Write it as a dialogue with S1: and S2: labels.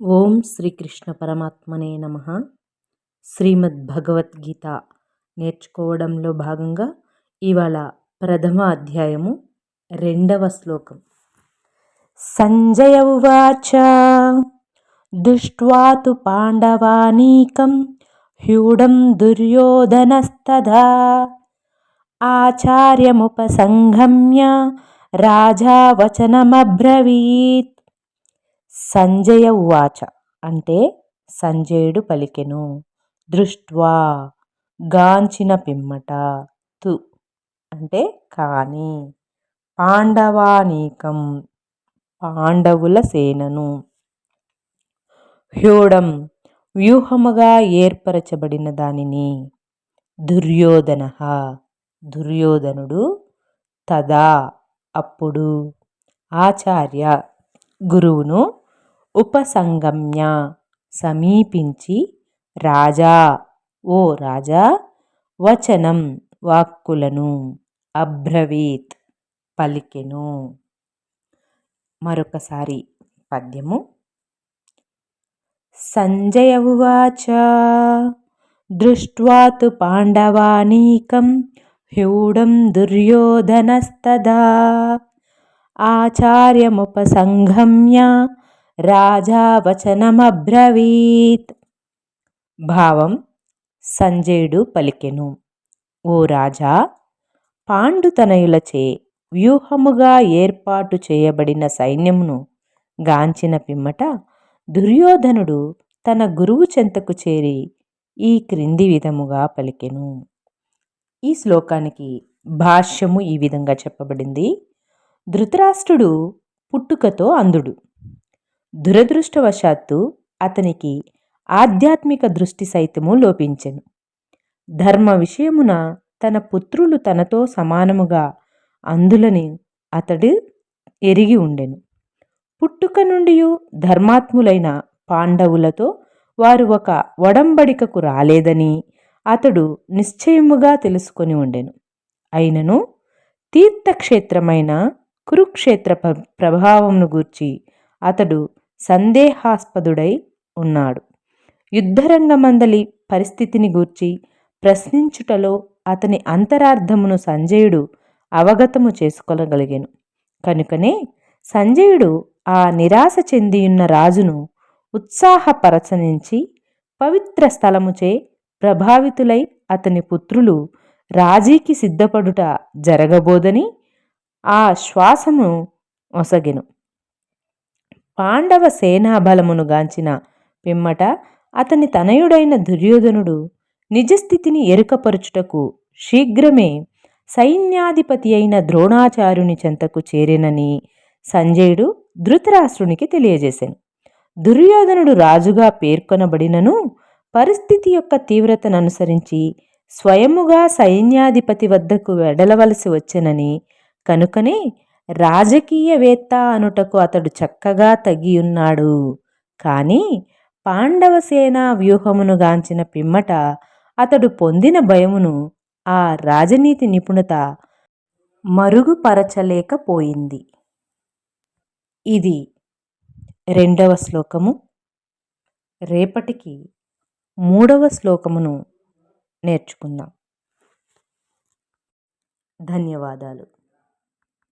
S1: ఓం శ్రీకృష్ణ పరమాత్మనే నమ. శ్రీమద్ భగవద్గీత నేర్చుకోవడంలో భాగంగా ఇవాళ ప్రథమ అధ్యాయము రెండవ శ్లోకం. సంజయ ఉవాచ. దృష్ట్వా పాండవానీకం హ్యూడం దుర్యోధనస్తదా. ఆచార్యముపసంగమ్య రాజా వచనమబ్రవీత్ సంజయ ఉవాచ అంటే సంజయుడు పలికెను. దృష్ట్వా గాంచిన పిమ్మట తు అంటే కాని. పాండవానీకం పాండవుల సేనను. హ్యూడం వ్యూహముగా ఏర్పరచబడిన దానిని దుర్యోధన. దుర్యోధనుడు తదా అప్పుడు ఆచార్య గురువును ఉపసంగమ్య సమీపించి రాజా ఓ రాజా వచనం వాక్కులను అబ్రవీత్ పలికెను. మరొకసారి పద్యము. సంజయ ఉవాచ దృష్ట్వాతు పాండవానీకం హ్యూడం దుర్యోధనస్తదా. ఆచార్యముపసంగమ్య రాజా వచనమబ్రవీత్ భావం సంజయుడు పలికెను. ఓ రాజా పాండుతనయులచే వ్యూహముగా ఏర్పాటు చేయబడిన సైన్యమును గాంచిన పిమ్మట దుర్యోధనుడు తన గురువు చెంతకు చేరి ఈ క్రింది విధముగా పలికెను. ఈ శ్లోకానికి భాష్యము ఈ విధంగా చెప్పబడింది. ధృతరాష్ట్రుడు పుట్టుకతో అంధుడు దురదృష్టవశాత్తు అతనికి ఆధ్యాత్మిక దృష్టి సైతము లోపించెను. ధర్మ విషయమున తన పుత్రులు తనతో సమానముగా అందులని అతడు ఎరిగి ఉండెను. పుట్టుక నుండి ధర్మాత్ములైన పాండవులతో వారు ఒక ఒడంబడికకు రాలేదని అతడు నిశ్చయముగా తెలుసుకొని ఉండెను. అయినను తీర్థక్షేత్రమైన కురుక్షేత్ర ప్రభావంను గూర్చి అతడు సందేహాస్పదుడై ఉన్నాడు. యుద్ధరంగమందలి పరిస్థితిని గూర్చి ప్రశ్నించుటలో అతని అంతరార్థమును సంజయుడు అవగతము చేసుకోగలిగాను. కనుకనే సంజయుడు ఆ నిరాశ చెందియున్న రాజును ఉత్సాహపరచనించి పవిత్ర స్థలముచే ప్రభావితులై అతని పుత్రులు రాజీకి సిద్ధపడుట జరగబోదని ఆ శ్వాసము ఒసగెను పాండవ సేనాబలమును గాంచిన పిమ్మట అతని తనయుడైన దుర్యోధనుడు నిజస్థితిని ఎరుకపరుచుటకు శీఘ్రమే సైన్యాధిపతి అయిన ద్రోణాచార్యుని చెంతకు చేరినని సంజయుడు ధృతరాష్ట్రునికి తెలియజేశాను దుర్యోధనుడు రాజుగా పేర్కొనబడినను పరిస్థితి యొక్క తీవ్రతను అనుసరించి స్వయముగా సైన్యాధిపతి వద్దకు వెడలవలసి వచ్చెనని కనుకనే రాజకీయవేత్త అనుటకు అతడు చక్కగా తగియున్నాడు. కానీ పాండవసేన వ్యూహమును గాంచిన పిమ్మట అతడు పొందిన భయమును ఆ రాజనీతి నిపుణత మరుగుపరచలేకపోయింది. ఇది రెండవ శ్లోకము. రేపటికి మూడవ శ్లోకమును నేర్చుకుందాం. ధన్యవాదాలు.